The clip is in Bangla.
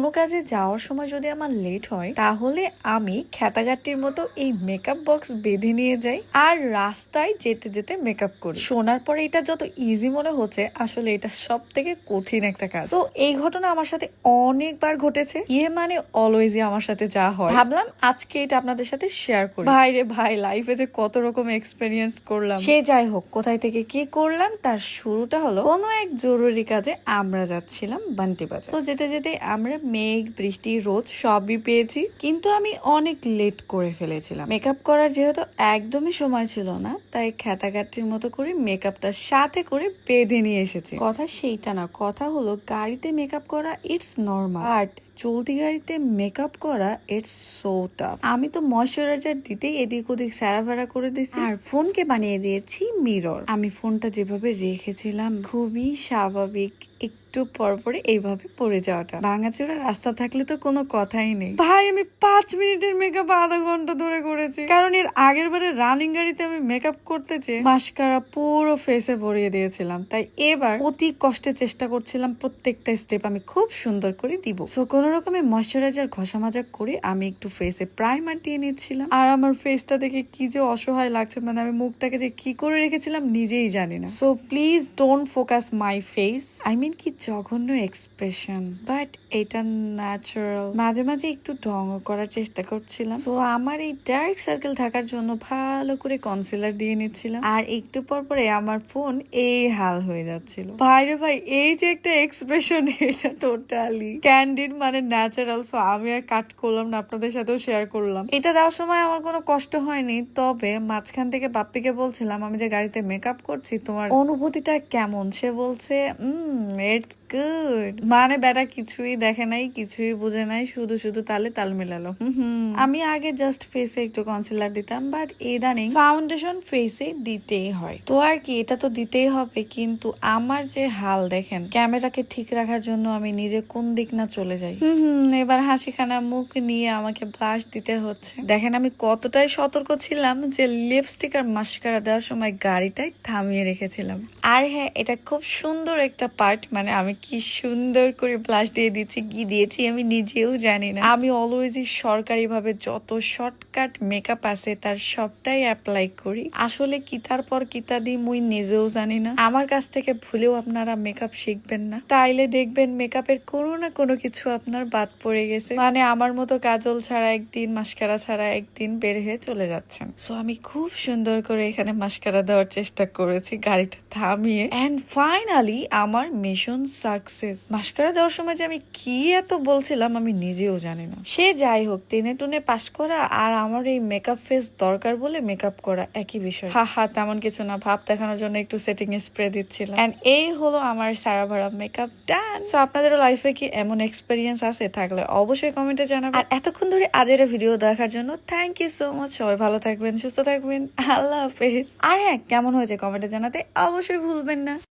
কোনো কাজে যাওয়ার সময় যদি আমার লেট হয়, তাহলে আমি খ্যাতাগাট্টির মতো এই মেকআপ বক্স বেঁধে নিয়ে যাই আর রাস্তায় যেতে যেতে মেকআপ করি। শোনার পরে এটা যত ইজি মনে হচ্ছে, আসলে এটা সব থেকে কঠিন একটা কাজ। তো এই ঘটনা আমার সাথে অনেকবার ঘটেছে। ইয়ে মানে অলওয়েজই আমার সাথে যা হয়। ভাবলাম আজকে এটা আপনাদের সাথে শেয়ার করি। ভাই রে ভাই লাইফে যে কত রকম এক্সপেরিয়েন্স করলাম। সে যাই হোক, কোথায় থেকে কি করলাম, তার শুরুটা হলো কোনো এক জরুরি কাজে আমরা যাচ্ছিলাম বান্টি বাজার। তো যেতে যেতে আমরা মেঘ, বৃষ্টি, রোদ সবই পেয়েছি। কিন্তু আমি অনেক লেট করে ফেলেছিলাম। মেকআপ করার যেহেতু একদমই সময় ছিল না, তাই খ্যাতাগাটির মতো করে মেকআপটা সাথে করে বেঁধে নিয়ে এসেছি। কথা সেইটা না, কথা হলো গাড়িতে মেকআপ করা ইটস নর্মাল বাট চলতি গাড়িতে মেকআপ করা ইটস সো টাফ আমি তো ময়শ্চারাইজার দিতেই এদিক ওদিক স্যারাফেরা করে দিয়েছি আর ফোনকে বানিয়ে দিয়েছি মিরর আমি ফোনটা যেভাবে রেখেছিলাম, খুবই স্বাভাবিক একটু পর পরে এইভাবে পড়ে যাওয়াটা। ভাঙাচোরা রাস্তা থাকলে তো কোনো কথাই নেই। ভাই আমি পাঁচ মিনিটের মেকআপ আধা ঘণ্টা ধরে করেছি। কারণ এর আগের বারে রানিং গাড়িতে আমি মেকআপ করতে চেয়ে মাস্কারা পুরো ফেসে ভরিয়ে দিয়েছিলাম। তাই এবার অতি কষ্টে চেষ্টা করছিলাম প্রত্যেকটা স্টেপ আমি খুব সুন্দর করে দিব। সো কোনো রকমের ময়শ্চারাইজার ঘষা মাজা করে আমি একটু ফেসে প্রাইমার দিয়ে নিচ্ছিলাম। আর আমার ফেসটা দেখে কি যে অসহায় লাগছে মানে আমি মুখটাকে যে কি করে রেখেছিলাম নিজেই জানি না। So please don't focus my face I mean কি জঘন্য এক্সপ্রেশন বাট এটা ন্যাচারাল মাঝে মাঝে একটু ঢং করার চেষ্টা করছিলাম। তো আমার এই ডার্ক সার্কেল থাকার জন্য ভালো করে কনসিলার দিয়ে নিচ্ছিলাম। আর একটু পর পরে আমার ফোন এই হাল হয়ে যাচ্ছিল। ভাই রে ভাই, এই যে একটা এক্সপ্রেশন এটা টোটালি ক্যান্ডিড মানে ন্যাচারাল সো আমি আর কাট করলাম না, আপনাদের সাথেও শেয়ার করলাম। এটা দেওয়ার সময় আমার কোনো কষ্ট হয়নি, তবে মাঝখান থেকে বাপ্পিকে বলছিলাম, আমি যে গাড়িতে মেকআপ করছি, তোমার অনুভূতিটা কেমন? সে বলছে ইটস গুড মানে বেটা কিছুই দেখে নাই কিছুই বুঝে নাই শুধু শুধু তালে তাল মেলালো। আমি আগে জাস্ট ফেসে একটু কনসিলার দিতাম বাট ইদানিং ফাউন্ডেশন ফেসে দিতেই হয়। তো আর কি এটা তো দিতেই হবে কিন্তু আমার যে হাল দেখেন ক্যামেরাকে ঠিক রাখার জন্য আমি নিজে কোন দিক না চলে যাই। এবার হাসিখানা মুখ নিয়ে আমাকে ব্লাশ দিতে হচ্ছে। দেখেন আমি কতটাই সতর্ক ছিলাম যে লিপস্টিক আর মাস্কারা দেওয়ার সময় গাড়িটাই থামিয়ে রেখেছিলাম। আর হ্যাঁ এটা খুব সুন্দর একটা পার্ট মানে আমি কি সুন্দর করে ব্লাশ দিয়ে দিচ্ছি কি দিয়েছি আমি নিজেও জানি না। আমি অলওয়েজই সরকারি ভাবে যত শর্টকাট মেকআপ আছে তার সবটাই অ্যাপ্লাই করি। আসলে কিতার পর কিতা দিই মুই নিজেও জানি না। আমার কাছ থেকে ভুলেও আপনারা মেকআপ শিখবেন না। তাইলে দেখবেন মেকআপের কোনো না কোনো কিছু আপনার বাদ পড়ে গেছে। মানে আমার মতো কাজল ছাড়া একদিন মাস্কারা ছাড়া একদিন বের হয়ে চলে যাচ্ছেন। সো আমি খুব সুন্দর করে এখানে মাস্কারা দেওয়ার চেষ্টা করেছি, গাড়িটা থামিয়ে। এন্ড ফাইনালি আমার মিশন সাকসেস মাস্কারা দেওয়ার সময় যে আমি কি এত বলছিলাম, আমি নিজেও জানি না। সে যাই হোক, টেনে টুনে পাস করা আর আমার এই মেকআপ ফেস দরকার বলে মেকআপ করা একই বিষয়। হা হা, তেমন কিছু না। ভাব দেখানোর জন্য একটু সেটিং স্প্রে দিচ্ছিলাম। এন্ড এই হলো আমার সারা ভরা মেকআপ ডান সো আপনাদেরও লাইফে কি এমন এক্সপিরিয়েন্স আছে? থাকলে অবশ্যই কমেন্টে জানাবেন। আর এতক্ষণ ধরে আজের ভিডিও দেখার জন্য থ্যাংক ইউ সো মাচ সবাই ভালো থাকবেন, সুস্থ থাকবেন। আল্লাহ হাফেজ। আর হ্যাঁ কেমন হয়েছে কমেন্টে জানাতে অবশ্যই ভুলবেন না।